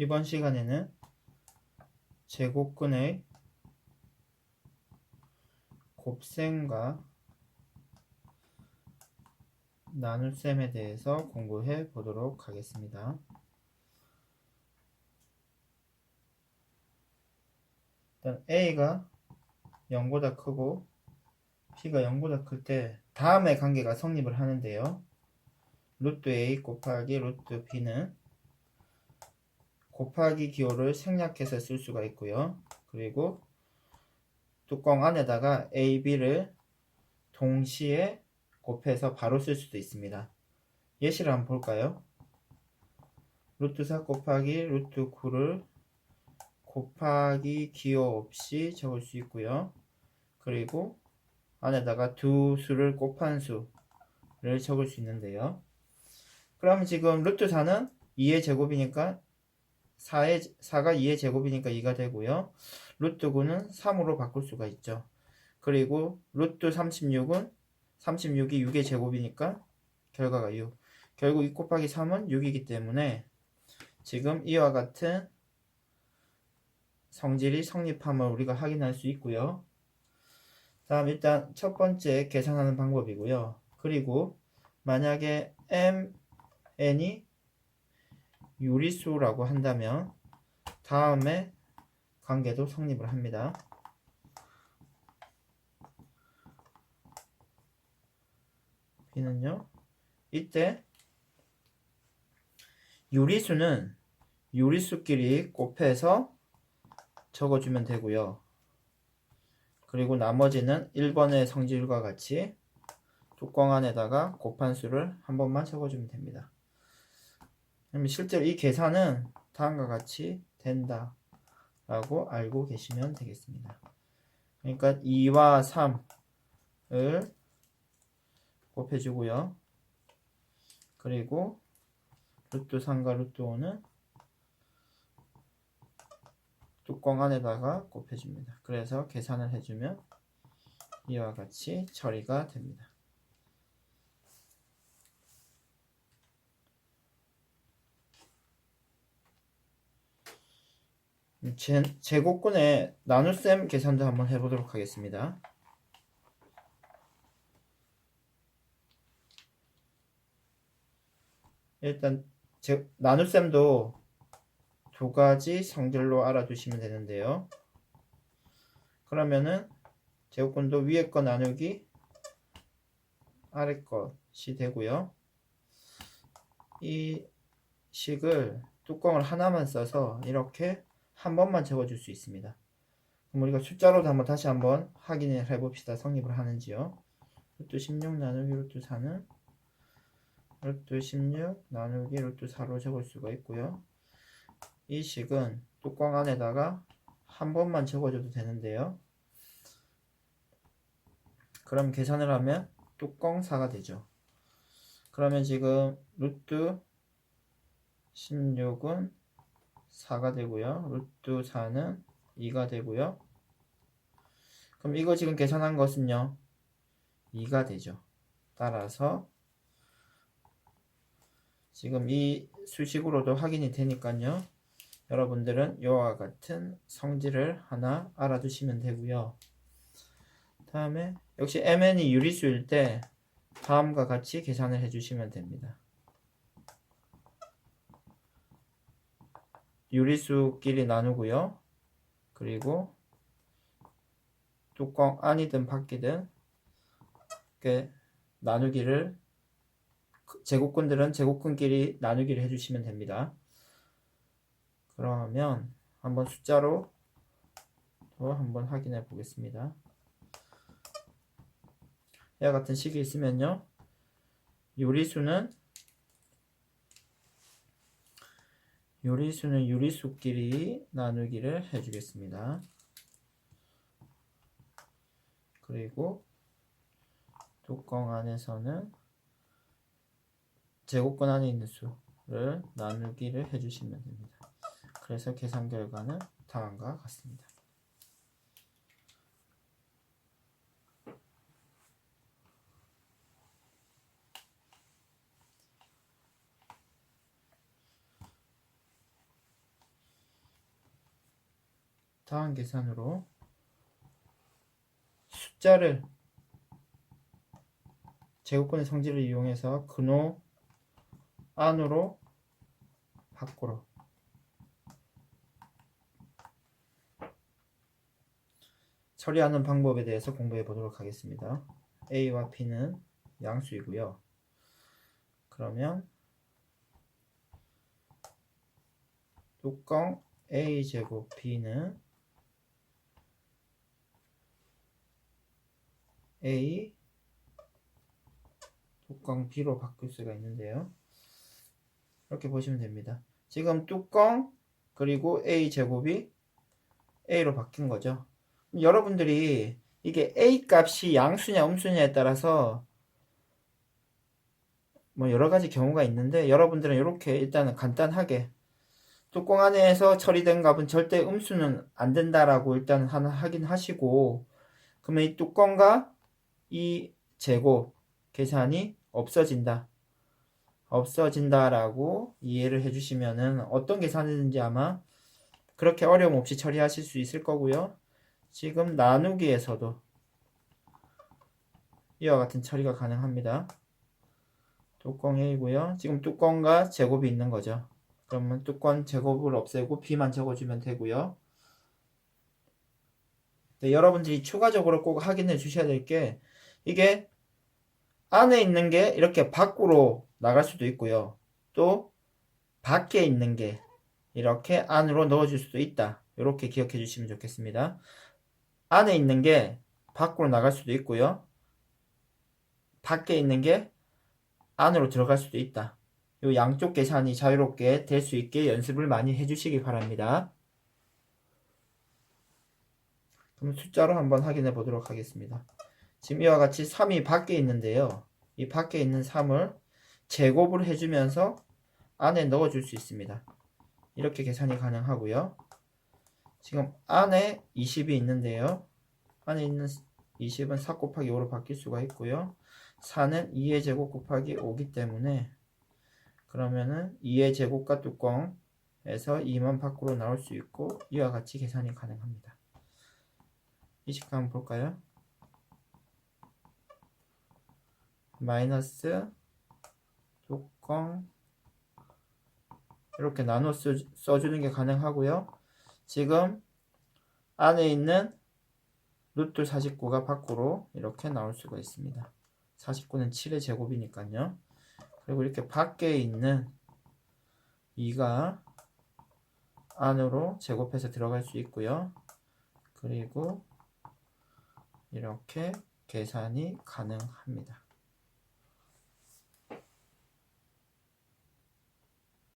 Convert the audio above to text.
이번 시간에는 제곱근의 곱셈과 나눗셈에 대해서 공부해 보도록 하겠습니다. 일단 A가 0보다 크고 B가 0보다 클 때 다음의 관계가 성립을 하는데요. 루트 A 곱하기 루트 B는 곱하기 기호를 생략해서 쓸 수가 있고요. 그리고 뚜껑 안에다가 A, B를 동시에 곱해서 바로 쓸 수도 있습니다. 예시를 한번 볼까요? 루트 4 곱하기 루트 9를 곱하기 기호 없이 적을 수 있고요. 그리고 안에다가 두 수를 곱한 수를 적을 수 있는데요. 그럼 지금 루트 4는 2의 제곱이니까 4의, 4가 2의 제곱이니까 2가 되고요. 루트 9는 3으로 바꿀 수가 있죠. 그리고 루트 36은 36이 6의 제곱이니까 결과가 6. 결국 2 곱하기 3은 6이기 때문에 지금 이와 같은 성질이 성립함을 우리가 확인할 수 있고요. 다음 일단 첫 번째 계산하는 방법이고요. 그리고 만약에 m, n이 유리수라고 한다면 다음에 관계도 성립을 합니다. b는요. 이때 유리수는 유리수끼리 곱해서 적어주면 되고요. 그리고 나머지는 1번의 성질과 같이 뚜껑 안에다가 곱한 수를 한 번만 적어주면 됩니다. 그럼 실제로 이 계산은 다음과 같이 된다 라고 알고 계시면 되겠습니다. 그러니까 2와 3을 곱해주고요. 그리고 루트 3과 루트 5는 뚜껑 안에다가 곱해줍니다. 그래서 계산을 해주면 이와 같이 처리가 됩니다. 제, 제곱근의 나눗셈 계산도 한번 해보도록 하겠습니다. 일단 제, 나눗셈도 두 가지 성질로 알아두시면 되는데요. 그러면은 제곱근도 위에 거 나누기 아래 것이 되고요. 이 식을 뚜껑을 하나만 써서 이렇게 한 번만 적어줄 수 있습니다. 그럼 우리가 숫자로도 한번 다시 한번 확인을 해봅시다. 성립을 하는지요. 루트 16 나누기 루트 4는 루트 16 나누기 루트 4로 적을 수가 있고요. 이 식은 뚜껑 안에다가 한 번만 적어줘도 되는데요. 그럼 계산을 하면 뚜껑 4가 되죠. 그러면 지금 루트 16은 4가 되고요. 루트 4는 2가 되고요. 그럼 이거 지금 계산한 것은요. 2가 되죠. 따라서 지금 이 수식으로도 확인이 되니까요. 여러분들은 이와 같은 성질을 하나 알아두시면 되고요. 다음에 역시 mn이 유리수일 때 다음과 같이 계산을 해주시면 됩니다. 유리수끼리 나누고요. 그리고 뚜껑 안이든 밖이든 이렇게 나누기를 제곱근들은 제곱근끼리 나누기를 해주시면 됩니다. 그러면 한번 숫자로 또 한번 확인해 보겠습니다. 이와 같은 식이 있으면요. 요리수는 요리수는 요리수끼리 나누기를 해주겠습니다. 그리고 뚜껑 안에서는 제곱권 안에 있는 수를 나누기를 해주시면 됩니다. 그래서 계산 결과는 다음과 같습니다. 다음 계산으로 숫자를 제곱권의 성질을 이용해서 근호 안으로 밖으로 처리하는 방법에 대해서 공부해 보도록 하겠습니다. A와 P는 양수이고요. 그러면 뚜껑 A 제곱 B는 A 뚜껑 B로 바꿀 수가 있는데요. 이렇게 보시면 됩니다. 지금 뚜껑 그리고 A 제곱이 A로 바뀐 거죠. 여러분들이 이게 A 값이 양수냐 음수냐에 따라서 뭐 여러 가지 경우가 있는데 여러분들은 이렇게 일단은 간단하게 뚜껑 안에서 처리된 값은 절대 음수는 안 된다라고 일단 하나 하긴 하시고 그러면 이 뚜껑과 이 제곱 계산이 없어진다. 없어진다라고 이해를 해주시면은 어떤 계산이든지 아마 그렇게 어려움 없이 처리하실 수 있을 거고요. 지금 나누기에서도 이와 같은 처리가 가능합니다. 뚜껑 A고요. 지금 뚜껑과 제곱이 있는 거죠. 그러면 뚜껑 제곱을 없애고 B만 적어주면 되고요. 네, 여러분들이 추가적으로 꼭 확인해 주셔야 될 게 이게 안에 있는 게 이렇게 밖으로 나갈 수도 있고요. 또 밖에 있는 게 이렇게 안으로 넣어줄 수도 있다. 이렇게 기억해 주시면 좋겠습니다. 안에 있는 게 밖으로 나갈 수도 있고요. 밖에 있는 게 안으로 들어갈 수도 있다. 이 양쪽 계산이 자유롭게 될 수 있게 연습을 많이 해주시기 바랍니다. 그럼 숫자로 한번 확인해 보도록 하겠습니다. 지금 이와 같이 3이 밖에 있는데요. 이 밖에 있는 3을 제곱을 해주면서 안에 넣어줄 수 있습니다. 이렇게 계산이 가능하고요. 지금 안에 20이 있는데요. 안에 있는 20은 4 곱하기 5로 바뀔 수가 있고요. 4는 2의 제곱 곱하기 5기 때문에 그러면은 2의 제곱과 뚜껑에서 2만 밖으로 나올 수 있고 이와 같이 계산이 가능합니다. 이 식도 한번 볼까요? 마이너스 뚜껑 이렇게 나눠 써, 써주는 게 가능하고요. 지금 안에 있는 루트 49가 밖으로 이렇게 나올 수가 있습니다. 49는 7의 제곱이니까요. 그리고 이렇게 밖에 있는 2가 안으로 제곱해서 들어갈 수 있고요. 그리고 이렇게 계산이 가능합니다.